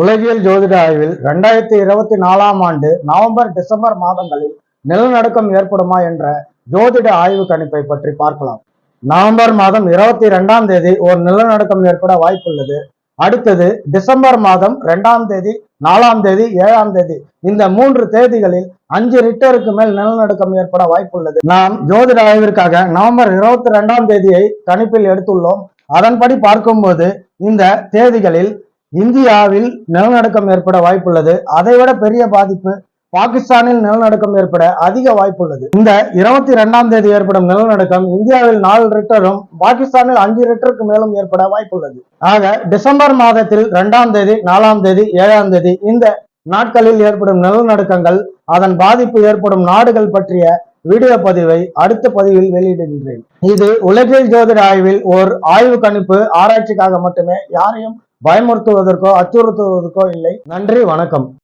உலகியல் ஜோதிட ஆய்வில் ரெண்டாயிரத்தி இருபத்தி நாலாம் ஆண்டு நவம்பர் டிசம்பர் மாதங்களில் நிலநடுக்கம் ஏற்படுமா என்ற ஜோதிட ஆய்வு கணிப்பை பற்றி பார்க்கலாம். நவம்பர் மாதம் இருபத்தி ரெண்டாம் தேதி ஒரு நிலநடுக்கம் ஏற்பட வாய்ப்புள்ளது. அடுத்தது டிசம்பர் மாதம் ரெண்டாம் தேதி நாலாம் தேதி ஏழாம் தேதி இந்த மூன்று தேதிகளில் அஞ்சு ரிட்டருக்கு மேல் நிலநடுக்கம் ஏற்பட வாய்ப்புள்ளது. நாம் ஜோதிட ஆய்விற்காக நவம்பர் இருபத்தி ரெண்டாம் தேதியை கணிப்பில் எடுத்துள்ளோம். அதன்படி பார்க்கும்போது இந்த தேதிகளில் இந்தியாவில் நிலநடுக்கம் ஏற்பட வாய்ப்புள்ளது. அதைவிட பெரிய பாதிப்பு பாகிஸ்தானில் நிலநடுக்கம் ஏற்பட அதிக வாய்ப்புள்ளது. இந்த இருபத்தி இரண்டாம் தேதி ஏற்படும் நிலநடுக்கம் இந்தியாவில் நாலு ரிக்டரும் பாகிஸ்தானில் அஞ்சு ரிக்டருக்கு மேலும் ஏற்பட வாய்ப்புள்ளது. ஆக டிசம்பர் மாதத்தில் இரண்டாம் தேதி நாலாம் தேதி ஏழாம் தேதி இந்த நாட்களில் ஏற்படும் நிலநடுக்கங்கள் அதன் பாதிப்பு ஏற்படும் நாடுகள் பற்றிய வீடியோ பதிவை அடுத்த பதிவில் வெளியிடுகின்றேன். இது உலகில் ஜோதிட ஆய்வில் ஓர் ஆய்வு கணிப்பு ஆராய்ச்சிக்காக மட்டுமே யாரையும் பயமுறுத்துவதற்கோ அச்சுறுத்துவதற்கோ இல்லை. நன்றி வணக்கம்.